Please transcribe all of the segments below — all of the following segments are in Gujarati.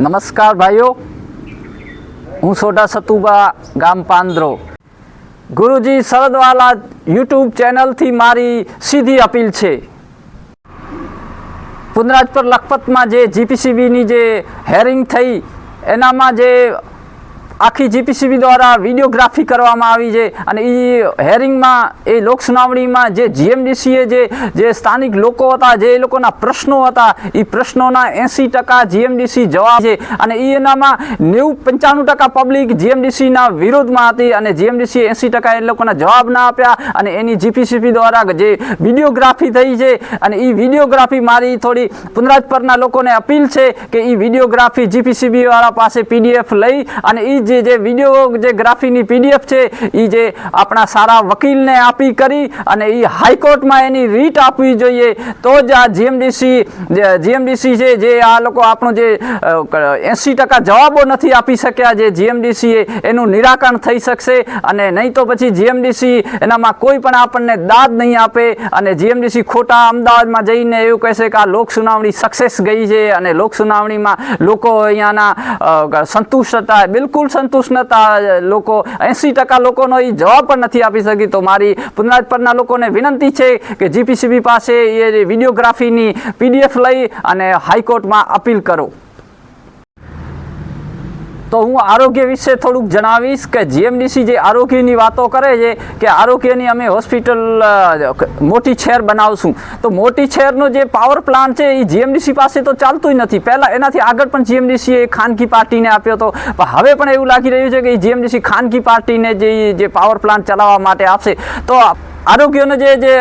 નમસ્કાર ભાઈઓ. હું સોઢા સતુબા, ગામ પાંદરો. ગુરુજી શરદવાલા યુટ્યુબ ચેનલથી મારી સીધી અપીલ છે. પુનરાજપર લખપતમાં જે જીપીસીબીની જે હેરિંગ થઈ, એનામાં જે આખી જીપીસીબી દ્વારા વિડીયોગ્રાફી કરવામાં આવી છે અને એ હેરિંગમાં, એ લોક સુનાવણીમાં જે જીએમડીસીએ જે જે સ્થાનિક લોકો હતા, જે એ લોકોના પ્રશ્નો હતા એ પ્રશ્નોના એંસી ટકા જીએમડીસી જવાબ છે અને એ એનામાં નેવું પંચાણું ટકા પબ્લિક જીએમડીસીના વિરોધમાં હતી અને જીએમડીસી એંસી ટકા એ લોકોના જવાબ ના આપ્યા અને એની જીપીસીબી દ્વારા જે વિડીયોગ્રાફી થઈ છે અને એ વિડીયોગ્રાફી મારી થોડી પુનરાજપરના લોકોને અપીલ છે કે એ વિડીયોગ્રાફી જીપીસીબી વાળા પાસે પીડીએફ લઈ અને એ જે જે વીડિયો જે ગ્રાફીની પીડીએફ છે એ જે આપણા સારા વકીલને આપી કરી અને એ હાઈકોર્ટમાં એની રીટ આપવી જોઈએ, તો જ આ જીએમડીસી જીએમડીસી છે, જે આ લોકો આપણો જે એંસી ટકા જવાબો નથી આપી શક્યા, જે જીએમડીસીએ એનું નિરાકરણ થઈ શકશે અને નહીં તો પછી જીએમડીસી એનામાં કોઈ પણ આપણને દાદ નહીં આપે અને જીએમડીસી ખોટા અમદાવાદમાં જઈને એવું કહેશે કે આ લોક સુનાવણી સક્સેસ ગઈ છે અને લોક સુનાવણીમાં લોકો અહીંયાના સંતુષ્ટ હતા. બિલકુલ નહોતા લોકો, એંસી ટકા લોકોનો એ જવાબ પણ નથી આપી શકી. તો મારી પુનરાજપરના લોકોને વિનંતી છે કે જીપીસીબી પાસે એ વિડીયોગ્રાફીની પીડીએફ લઈ અને હાઈકોર્ટમાં અપીલ કરો. તો હું આરોગ્ય વિશે થોડુંક જણાવીશ કે જીએમડીસી જે આરોગ્યની વાતો કરે છે કે આરોગ્યની અમે હોસ્પિટલ મોટી શહેર બનાવશું. તો મોટી શહેરનો જે પાવર પ્લાન્ટ છે એ જીએમડીસી પાસે તો ચાલતું જ નથી. પહેલાં એનાથી આગળ પણ જીએમડીસીએ ખાનગી પાર્ટીને આપ્યો હતો હવે પણ એવું લાગી રહ્યું છે કે જીએમડીસી ખાનગી પાર્ટીને જે જે પાવર પ્લાન્ટ ચલાવવા માટે આપશે. તો આરોગ્યનો જે જે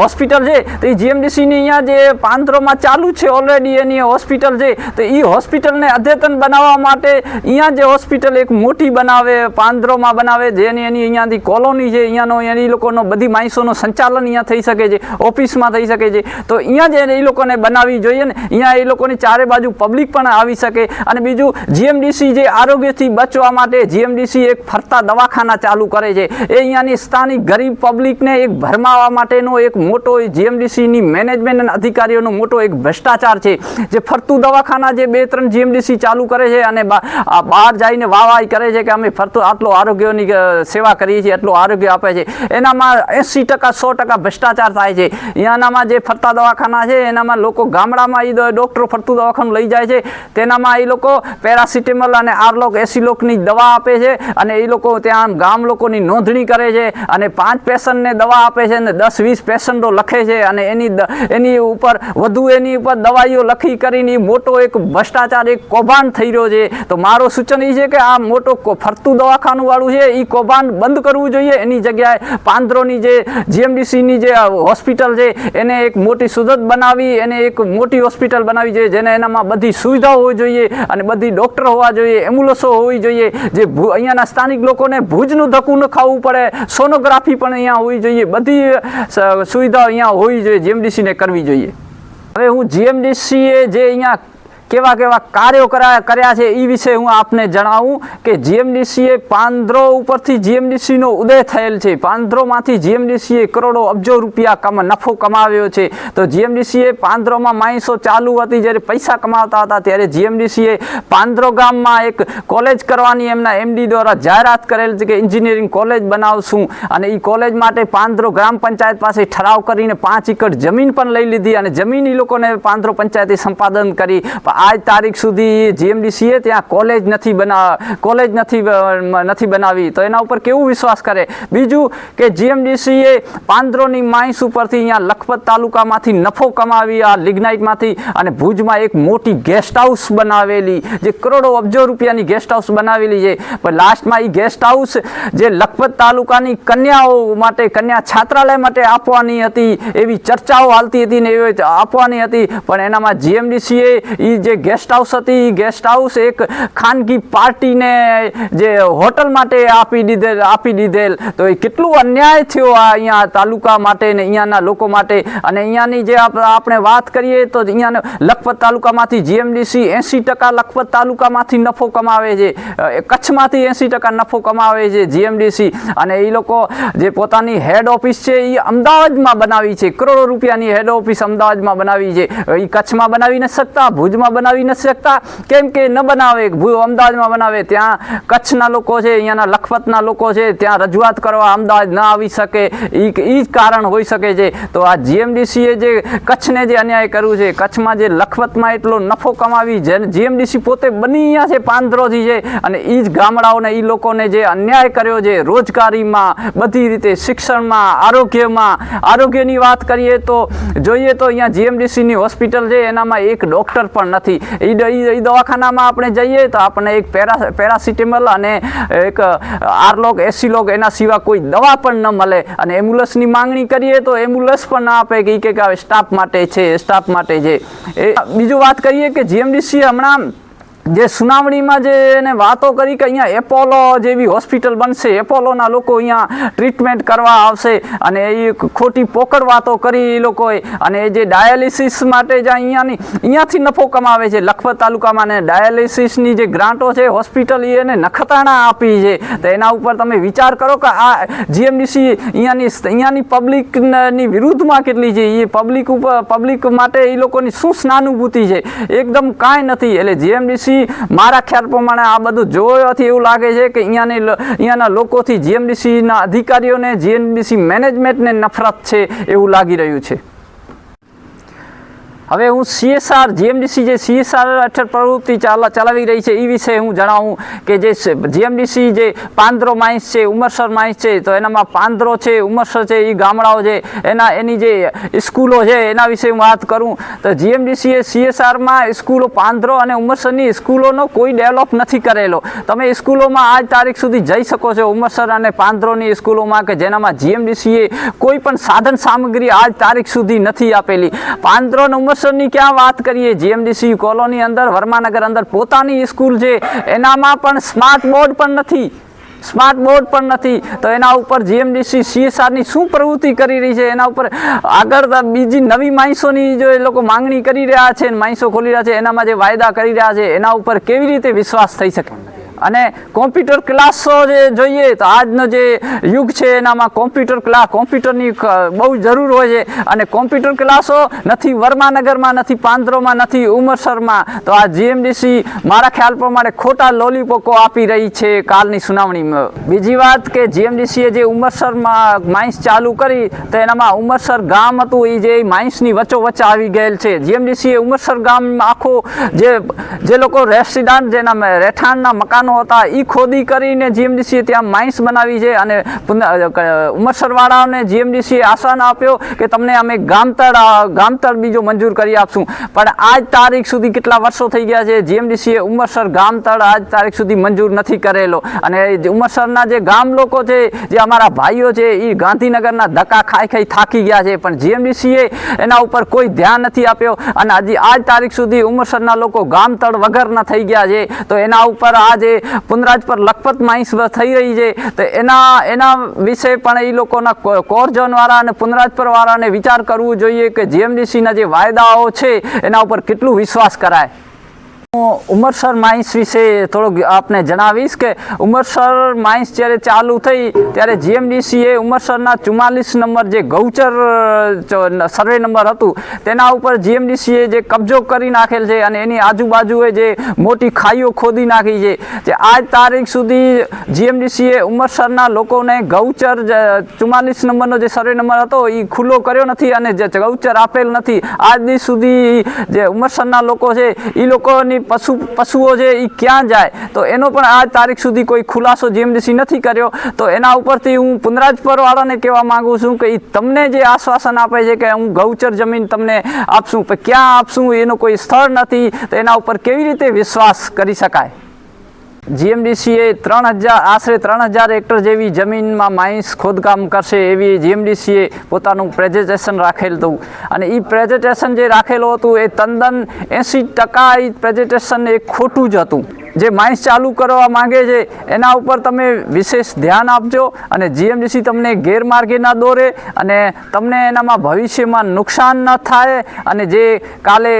હોસ્પિટલ છે, તો એ જીએમડીસીની અહીંયા જે પાંદરોમાં ચાલુ છે ઓલરેડી એની હોસ્પિટલ છે, તો એ હોસ્પિટલને અદ્યતન બનાવવા માટે અહીંયા જે હોસ્પિટલ એક મોટી બનાવે પાંદરોમાં બનાવે, જેની એની અહીંયાથી કોલોની છે, અહીંયાનો એની લોકોનો બધી માણસોનું સંચાલન અહીંયા થઈ શકે છે, ઓફિસમાં થઈ શકે છે. તો અહીંયા જે એ લોકોને બનાવવી જોઈએ ને, અહીંયા એ લોકોની ચારે બાજુ પબ્લિક પણ આવી શકે. અને બીજું જીએમડીસી જે આરોગ્યથી બચવા માટે જીએમડીસી એક ફરતા દવાખાના ચાલુ કરે છે. એ અહીંયાની સ્થાનિક ગરીબ પબ્લિકને એક ભરમાવા માટેનો એક મોટો જીએમડીસીની મેનેજમેન્ટ અને અધિકારીઓનો મોટો એક ભ્રષ્ટાચાર છે, જે ફરતું દવાખાના જે બે ત્રણ જીએમડીસી ચાલુ કરે છે અને બહાર જઈને વાવાઈ કરે છે કે અમે ફરતું આટલો આરોગ્યની સેવા કરીએ છીએ, એટલું આરોગ્ય આપે છે. એનામાં એંસી ટકા, સો ટકા ભ્રષ્ટાચાર થાય છે. અહીંયાનામાં જે ફરતા દવાખાના છે, એનામાં લોકો ગામડામાં એ ડૉક્ટરો ફરતું દવાખાનું લઈ જાય છે. તેનામાં એ લોકો પેરાસિટેમોલ અને આરલોક એસીલોકની દવા આપે છે અને એ લોકો ત્યાં ગામ લોકોની નોંધણી કરે છે અને પાંચ પેશન્ટને દવા આપે છે અને દસ વીસ પેશન્ટો લખે છે અને એની એની ઉપર વધુ એની ઉપર દવાઈઓ લખી કરીને મોટો એક ભ્રષ્ટાચાર, એક કૌભાંડ થઈ રહ્યો છે. તો મારો સૂચન એ છે કે આ મોટો ફરતું દવાખાનુંવાળું છે એ કૌભાંડ બંધ કરવું જોઈએ. એની જગ્યાએ પાંદરોની જે જીએમડીસીની જે હોસ્પિટલ છે, એને એક મોટી સુરત બનાવી, એને એક મોટી હોસ્પિટલ બનાવી જોઈએ જેને એનામાં બધી સુવિધાઓ હોવી જોઈએ અને બધી ડૉક્ટર હોવા જોઈએ, એમ્બ્યુલન્સો હોવી જોઈએ. જે અહીંયાના સ્થાનિક લોકોને ભુજનું ધક્કું ન ખાવું પડે, સોનોગ્રાફી પણ અહીંયા હોવી જોઈએ. બધી સ- સુવિધાઓ અહીંયા હોવી જોઈએ જીએમડીસીને કરવી જોઈએ. હવે હું જીએમડીસીએ જે અહીંયા કેવા કેવા કાર્યો કરાયા કર્યા છે એ વિશે હું આપને જણાવું કે જીએમડીસીએ પાંદરો ઉપરથી જીએમડીસીનો ઉદય થયેલ છે. પાંદરોમાંથી જીએમડીસીએ કરોડો અબજો રૂપિયા કમા નફો કમાવ્યો છે. તો જીએમડીસીએ પાંદરોમાં માણસો ચાલુ હતી જ્યારે પૈસા કમાવતા હતા ત્યારે જીએમડીસીએ પાંદરો ગામમાં એક કોલેજ કરવાની એમના એમડી દ્વારા જાહેરાત કરેલ છે કે એન્જિનિયરિંગ કોલેજ બનાવશું. અને એ કોલેજ માટે પાંદરો ગ્રામ પંચાયત પાસે ઠરાવ કરીને પાંચ એકર જમીન પણ લઈ લીધી અને જમીન એ લોકોને પાંદરો પંચાયતે સંપાદન કરી. આજ તારીખ સુધી જીએમડીસીએ ત્યાં કોલેજ નથી બના, કોલેજ નથી નથી બનાવી. તો એના ઉપર કેવું વિશ્વાસ કરે? બીજું કે જીએમડીસીએ પાંદરોની માઇન્સ ઉપરથી અહીંયા લખપત તાલુકામાંથી નફો કમાવી, આ લિગ્નાઇટમાંથી અને ભુજમાં એક મોટી ગેસ્ટ હાઉસ બનાવેલી, જે કરોડો અબજો રૂપિયાની ગેસ્ટ હાઉસ બનાવેલી છે. પણ લાસ્ટમાં એ ગેસ્ટ હાઉસ જે લખપત તાલુકાની કન્યાઓ માટે, કન્યા છાત્રાલય માટે આપવાની હતી, એવી ચર્ચાઓ હાલતી હતી ને એવી આપવાની હતી. પણ એનામાં જીએમડીસીએ એ જે ગેસ્ટ હાઉસ હતી ગેસ્ટ હાઉસ એક ખાનગી પાર્ટીને જે હોટલ માટે આપી દીધેલ આપી દીધેલ. તો એ કેટલું અન્યાય થયો આ અહીંયા તાલુકા માટે ને અહીંયાના લોકો માટે. અને અહીંયાની જે આપ- આપણે વાત કરીએ તો અહીંયા લખપત તાલુકામાંથી જીએમડીસી એંસી ટકા લખપત તાલુકામાંથી નફો કમાવે છે. કચ્છમાંથી એંસી ટકા નફો કમાવે છે જીએમડીસી અને એ લોકો જે પોતાની હેડ ઓફિસ છે એ અમદાવાદમાં બનાવી છે. કરોડો રૂપિયાની હેડ ઓફિસ અમદાવાદમાં બનાવી છે. એ કચ્છમાં બનાવી ન શકતા ભુજમાં બનાવી નથી શકતા. કેમ કે ન બનાવે ભૂ અમદાવાદમાં બનાવે. ત્યાં કચ્છના લોકો છે, અહીંયાના લખપતના લોકો છે, ત્યાં રજૂઆત કરવા અમદાવાદ ન આવી શકે. એ જ કારણ હોઈ શકે છે. તો આ જીએમડીસીએ જે કચ્છને જે અન્યાય કર્યું છે, કચ્છમાં જે લખપતમાં એટલો નફો કમાવી જીએમડીસી પોતે બની અહીંયા છે, પાંદરોથી છે, અને એ જ ગામડાઓને એ લોકોને જે અન્યાય કર્યો છે, રોજગારીમાં, બધી રીતે શિક્ષણમાં, આરોગ્યમાં. આરોગ્યની વાત કરીએ તો, જોઈએ તો અહીંયા જીએમડીસીની હોસ્પિટલ છે, એનામાં એક ડૉક્ટર પણ નથી. એ એ ઈ દવાખાનામાં આપણે જઈએ તો આપણને એક પેરા પેરાસિટેમલ અને એક આરલોગ એસીલોગ એના સિવાય કોઈ દવા પણ ન મળે. અને એમ્બ્યુલન્સની માંગણી કરીએ તો એમ્બ્યુલન્સ પણ ના આપે કે કે સ્ટાફ માટે છે, સ્ટાફ માટે છે. એ, બીજું વાત કરીએ કે જીએમડીસી હમણાં જે સુનાવણીમાં જે એને વાતો કરી કે અહીંયા એપોલો જેવી હોસ્પિટલ બનશે, એપોલોના લોકો અહીંયા ટ્રીટમેન્ટ કરવા આવશે અને એ ખોટી પોકળ વાતો કરી એ લોકોએ અને જે ડાયાલિસિસ માટે જે અહીંયાની, અહીંયાથી નફો કમાવે છે. લખપત તાલુકામાં ને ડાયાલિસિસની જે ગ્રાન્ટો છે, હોસ્પિટલ એને નખતાણા આપી છે. તો એના ઉપર તમે વિચાર કરો કે આ જીએમડીસી અહીંયાની અહીંયાની પબ્લિકની વિરુદ્ધમાં કેટલી છે? એ પબ્લિક ઉપર, પબ્લિક માટે એ લોકોની શું સ્નાનુભૂતિ છે? એકદમ કાંઈ નથી. એટલે જીએમડીસી મારા ખ્યાલ પ્રમાણે આ બધું જોવાથી એવું લાગે છે કે અહીંયાની અહીંયાના લોકોથી જીએમડીસીના અધિકારીઓને જીએમડીસી મેનેજમેન્ટને નફરત છે એવું લાગી રહ્યું છે. હવે હું સીએસઆર જીએમડીસી જે સીએસઆર હેઠળ પ્રવૃત્તિ ચાલા ચલાવી રહી છે એ વિશે હું જણાવું કે જે જીએમડીસી જે પાંદરો માઇન્સ છે, ઉમરસર માઇન્સ છે, તો એનામાં પાંદરો છે, ઉમરસર છે એ ગામડાઓ છે, એના એની જે સ્કૂલો છે, એના વિશે હું વાત કરું. તો જીએમડીસીએ સીએસઆરમાં સ્કૂલો પાંદરો અને ઉમરસરની સ્કૂલોનો કોઈ ડેવલપ નથી કરેલો. તમે સ્કૂલોમાં આજ તારીખ સુધી જઈ શકો છો, ઉમરસર અને પાંદરોની સ્કૂલોમાં કે જેનામાં જીએમડીસીએ કોઈ પણ સાધન સામગ્રી આજ તારીખ સુધી નથી આપેલી. પાંદરો અને ઉમરસરની ક્યાં વાત કરીએ? જીએમડીસી કોલોની અંદર, વર્માનગર અંદર પોતાની સ્કૂલ છે. એનામાં પણ સ્માર્ટ બોર્ડ પણ નથી. સ્માર્ટ બોર્ડ પણ નથી. તો એના ઉપર જીએમડીસી સીએસઆરની શું પ્રવૃત્તિ કરી રહી છે? એના ઉપર આગળ બીજી નવી માણસોની જો એ લોકો માંગણી કરી રહ્યા છે માણસો ખોલી રહ્યા છે, એનામાં જે વાયદા કરી રહ્યા છે, એના ઉપર કેવી રીતે વિશ્વાસ થઈ શકે? અને કોમ્પ્યુટર ક્લાસો જે જોઈએ તો આજનો જે યુગ છે, એનામાં કોમ્પ્યુટર ક્લાસ કોમ્પ્યુટરની બહુ જરૂર હોય છે. અને કોમ્પ્યુટર ક્લાસો નથી વર્માનગરમાં, નથી પાંદરોમાં, નથી ઉમરસરમાં. તો આ જીએમડીસી મારા ખ્યાલ પ્રમાણે ખોટા લોલીપોકો આપી રહી છે કાલની સુનાવણીમાં. બીજી વાત કે જીએમડીસીએ જે ઉમરસરમાં માઇન્સ ચાલુ કરી, તો એનામાં ઉમરસર ગામ હતું એ જે માઇન્સની વચ્ચોવચ્ચ આવી ગયેલ છે. જીએમડીસીએ ઉમરસર ગામ આખો જે જે લોકો રેસિડન્ટ, જેના રહેઠાણના મકાનો હતા. એ ખોદી કરીને જીએમડીસીએ ત્યાં માઇન્સ બનાવી છે અને ઉમરસરવાળાઓને જીએમડીસીએ આશ્વાસન આપ્યો કે તમને અમે ગામતર ગામતળ બીજો મંજૂર કરી આપશું. પણ આજ તારીખ સુધી કેટલા વર્ષો થઈ ગયા છે? જીએમડીસીએ ઉમરસર ગામતળ આજ તારીખ સુધી મંજૂર નથી કરેલો. અને ઉમરસરના જે ગામ લોકો છે, જે અમારા ભાઈઓ છે એ ગાંધીનગરના ધક્કા ખાઈ ખાઈ થાકી ગયા છે. પણ જીએમડીસીએ એના ઉપર કોઈ ધ્યાન નથી આપ્યો. અને હજી આજ તારીખ સુધી ઉમરસરના લોકો ગામતળ વગરના થઈ ગયા છે. તો એના ઉપર આ જે પુનરાજ પર લખપત માઇન્સ થઈ રહી છે. તો એના એના વિશે પણ એ લોકોના કો- કોર ઝોનવાળા અને પુનરાજપર વાળાને વિચાર કરવું જોઈએ કે જીએમડીસીના જે વાયદાઓ છે, એના ઉપર કેટલું વિશ્વાસ કરાય. ઉમરસર માઇન્સ વિશે થોડુંક આપને જણાવીશ કે ઉમરસર માઇન્સ જ્યારે ચાલુ થઈ ત્યારે જીએમડીસીએ ઉમરસરના ચુમ્માલીસ નંબર જે ગૌચર સર્વે નંબર હતું, તેના ઉપર જીએમડીસીએ જે કબજો કરી નાખેલ છે અને એની આજુબાજુએ જે મોટી ખાઈઓ ખોદી નાખી છે, જે આજ તારીખ સુધી જીએમડીસીએ ઉમરસરના લોકોને ગૌચર ચુમ્માલીસ નંબરનો જે સર્વે નંબર હતો એ ખુલ્લો કર્યો નથી અને જે, ગૌચર આપેલ નથી. આજ સુધી જે ઉમરસરના લોકો છે એ લોકોની પશુ, પશુઓ છે એ ક્યાં જાય, તો એનો પણ આ તારીખ સુધી કોઈ ખુલાસો જીએમડીસી નથી કર્યો, તો એના ઉપરથી હું પુનરાજપરવાળાને કહેવા માંગુ છું કે એ તમને જે આશ્વાસન આપે છે કે હું ગૌચર જમીન તમને આપશું, પણ ક્યાં આપશું, એનો કોઈ સ્થળ નથી, તો એના ઉપર કેવી રીતે વિશ્વાસ કરી શકાય? જીએમડીસીએ ત્રણ હજાર આશરે ત્રણ હજાર હેક્ટર જેવી જમીનમાં માઇન્સ ખોદકામ કરશે એવી જીએમડીસીએ પોતાનું પ્રેઝન્ટેશન રાખેલ હતું. અને એ પ્રેઝન્ટેશન જે રાખેલું હતું એ તદ્દન એંસી ટકા એ પ્રેઝન્ટેશન એ ખોટું જ હતું. જે માઇન્સ ચાલુ કરવા માંગે છે, એના ઉપર તમે વિશેષ ધ્યાન આપજો અને જીએમડીસી તમને ગેરમાર્ગે ના દોરે અને તમને એનામાં ભવિષ્યમાં નુકસાન ન થાય અને જે કાલે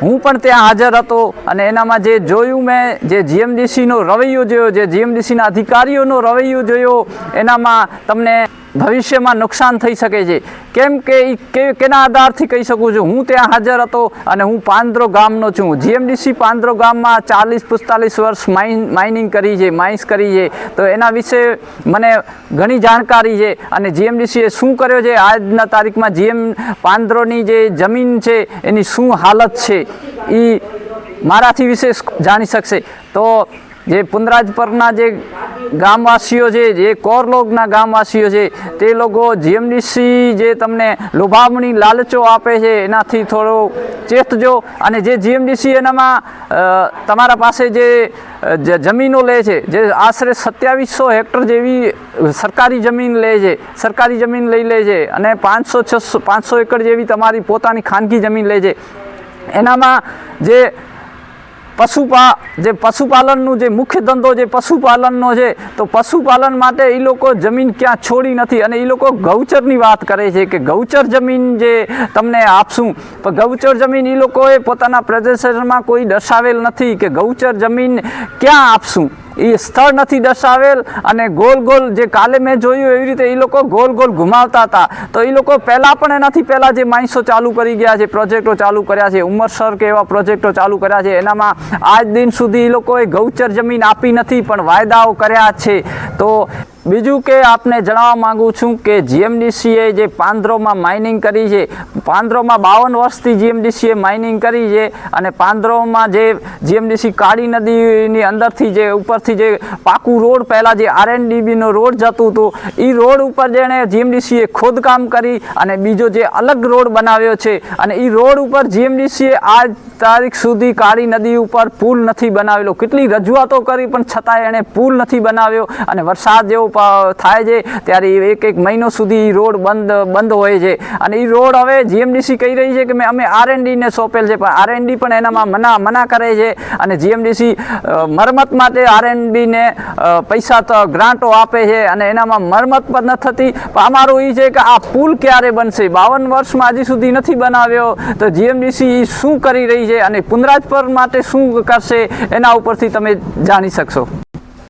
હું પણ ત્યાં હાજર હતો અને એનામાં જે જોયું મેં, જે જીએમડીસીનો રવૈયો જોયો, જે જીએમડીસીના અધિકારીઓનો રવૈયો જોયો, એનામાં તમને ભવિષ્યમાં નુકસાન થઈ શકે છે. કેમ કે એ કેના આધારથી કહી શકું છું, હું ત્યાં હાજર હતો અને હું પાંદરો ગામનો છું. જીએમડીસી પાંદરો ગામમાં ચાલીસ પિસ્તાલીસ વર્ષ માઇન, માઇનિંગ કરી છે, માઇન્સ કરી છે. તો એના વિશે મને ઘણી જાણકારી છે અને જીએમડીસીએ શું કર્યો છે? આજના તારીખમાં જીએમ પાંદરોની જે જમીન છે, એની શું હાલત છે? એ મારાથી વિશેષ જાણી શકશે. તો જે પુનરાજપરના જે ગામવાસીઓ છે, જે કોરલોગના ગામવાસીઓ છે, તે લોકો જીએમડીસી જે તમને લોભામણી લાલચો આપે છે, એનાથી થોડો ચેતજો અને જે જીએમડીસી એનામાં તમારા પાસે જે જમીનો લે છે, જે આશરે સત્યાવીસો હેક્ટર જેવી સરકારી જમીન લે છે, સરકારી જમીન લઈ લે છે અને પાંચસો છસો, પાંચસો એકર જેવી તમારી પોતાની ખાનગી જમીન લે છે. એનામાં જે પશુપા, જે પશુપાલનનું જે મુખ્ય ધંધો જે પશુપાલનનો છે, તો પશુપાલન માટે એ લોકો જમીન ક્યાં છોડી નથી. અને એ લોકો ગૌચરની વાત કરે છે કે ગૌચર જમીન જે તમને આપશું પણ ગૌચર જમીન એ લોકોએ પોતાના પ્રદેશમાં કોઈ દર્શાવેલ નથી કે ગૌચર જમીન ક્યાં આપશું. એ સ્થળ નથી દર્શાવેલ અને ગોલ ગોલ જે કાલે મેં જોયું એવી રીતે એ લોકો ગોલ ગોલ ઘુમાવતા હતા. તો એ લોકો પહેલાં પણ એનાથી પહેલાં જે માણસો ચાલુ કરી ગયા છે, પ્રોજેક્ટો ચાલુ કર્યા છે ઉમરસર કે એવા પ્રોજેક્ટો ચાલુ કર્યા છે, એનામાં આજ દિન સુધી એ લોકોએ ગૌચર જમીન આપી નથી પણ વાયદાઓ કર્યા છે. તો બીજું કે આપને જણાવવા માગું છું કે જીએમડીસીએ જે પાંદરોમાં માઇનિંગ કરી છે, પાંદરોમાં બાવન વર્ષથી જીએમડીસીએ માઇનિંગ કરી છે અને પાંદરોમાં જે જીએમડીસી કાળી નદીની અંદરથી જે ઉપરથી જે પાકું રોડ પહેલાં જે આરએનડીબીનો રોડ જતું હતું એ રોડ ઉપર જેણે જીએમડીસીએ ખોદકામ કરી અને બીજો જે અલગ રોડ બનાવ્યો છે અને એ રોડ ઉપર જીએમડીસીએ આજ તારીખ સુધી કાળી નદી ઉપર પુલ નથી બનાવેલો. કેટલી રજૂઆતો કરી પણ છતાંય એણે પુલ નથી બનાવ્યો અને વરસાદ જેવો થાય છે, ત્યારે એક એક મહિનો સુધી રોડ બંધ બંધ હોય છે. અને એ રોડ હવે જીએમડીસી કહી રહી છે કે મેં અમે આરએનડીને સોંપેલ છે, પણ આરએનડી પણ એનામાં મના મના કરે છે. અને જીએમડીસી મરમત માટે આરએનડીને પૈસા તો ગ્રાન્ટો આપે છે, અને એનામાં મરમત પણ ન થતી. પણ અમારું એ છે કે આ પુલ ક્યારે બનશે? બાવન વર્ષમાં હજી સુધી નથી બનાવ્યો. તો જીએમડીસી શું કરી રહી છે? અને પુનરાજપર માટે શું કરશે? એના ઉપરથી તમે જાણી શકશો.